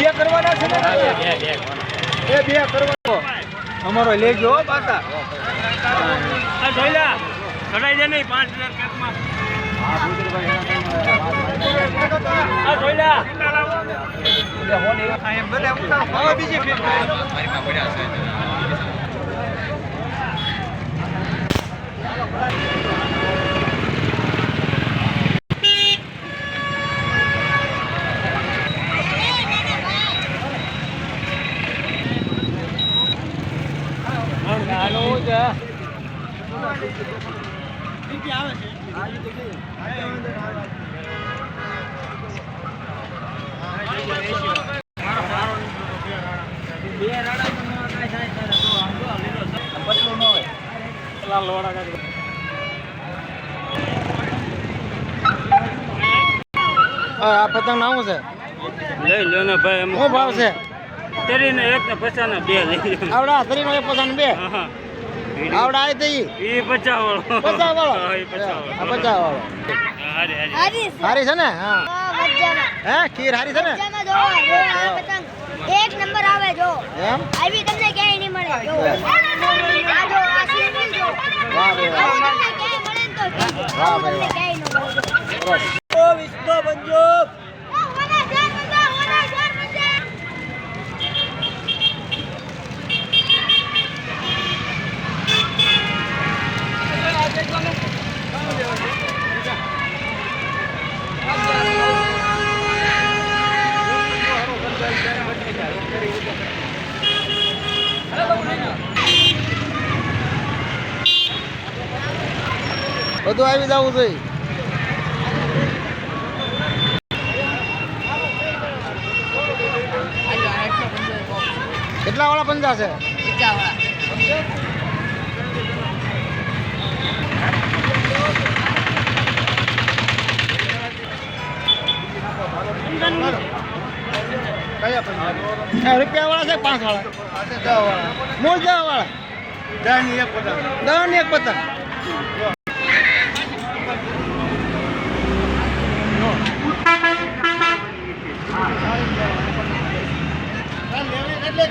બે કરવાના છે ને? બે બે કરવાનો. અમારો લેજો પાછા નહીં પાંચ હજાર કેસમાં બીજી જોઈ લે હવે આ પતંગ નામ છે? લઈ લો ને ભાઈ શું ભાવ છે? તેરી ને એક ને પચાસ ને બે આવડા તરીનો એક પચાસ બે. આવડા આવી તઈ. ઈ પચાસ વાળો. પચાસ વાળો? હા, પચાસ વાળો. હારી છે. ને? હા. હા, હે ખીર હારી છે ને? એક નંબર આવે જો. એમ? આવી તમને ક્યાંય નહીં મળે જો. આ જો આ સિમ્પલ જો વાહ ભાઈ વાહ આવું વાહ. ક્યાંય વાહ ને વાહ ઠીક. વાહ વાહ. ભાઈ તમને વાહ. ક્યાંય ન મળે સરસ. ઓ, ઓના ચાર પતંગ, ઓના ચાર પતંગ. બધું આવી જવું જોઈએ. કેટલા વાળા પંજા છે? રૂપિયા વાળા છે પાંચ વાળા મૂળ દસ વાળા દસની એક પતંગ. દસની એક પતંગ.